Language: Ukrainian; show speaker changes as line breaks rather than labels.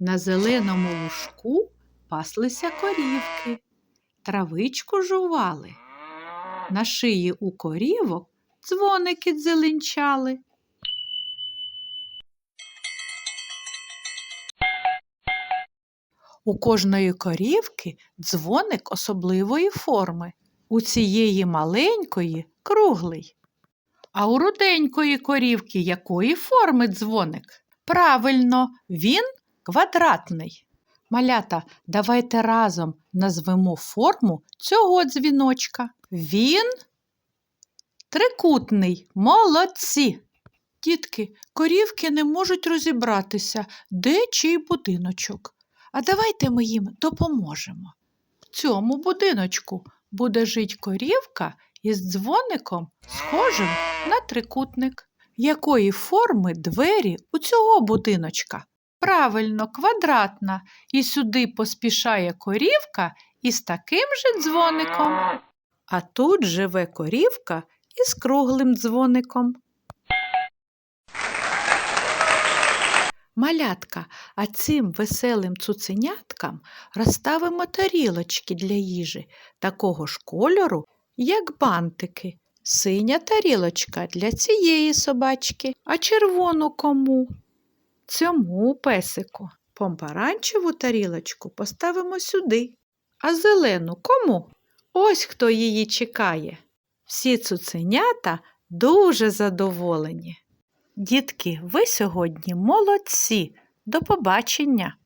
На зеленому лужку паслися корівки, травичку жували. На шиї у корівок дзвоники дзеленчали. У кожної корівки дзвоник особливої форми, у цієї маленької круглий. А у руденької корівки якої форми дзвоник? Правильно, він квадратний. Малята, давайте разом назвемо форму цього дзвіночка. Він трикутний. Молодці. Дітки, корівки не можуть розібратися, де чий будиночок. А давайте ми їм допоможемо. В цьому будиночку буде жить корівка із дзвоником, схожим на трикутник. Якої форми двері у цього будиночка? Правильно, квадратна, і сюди поспішає корівка із таким же дзвоником. А тут живе корівка із круглим дзвоником. Малятка, а цим веселим цуценяткам розставимо тарілочки для їжі такого ж кольору, як бантики. Синя тарілочка для цієї собачки, а червону кому? Цьому песику. Помаранчеву тарілочку поставимо сюди. А зелену кому? Ось хто її чекає. Всі цуценята дуже задоволені. Дітки, ви сьогодні молодці. До побачення!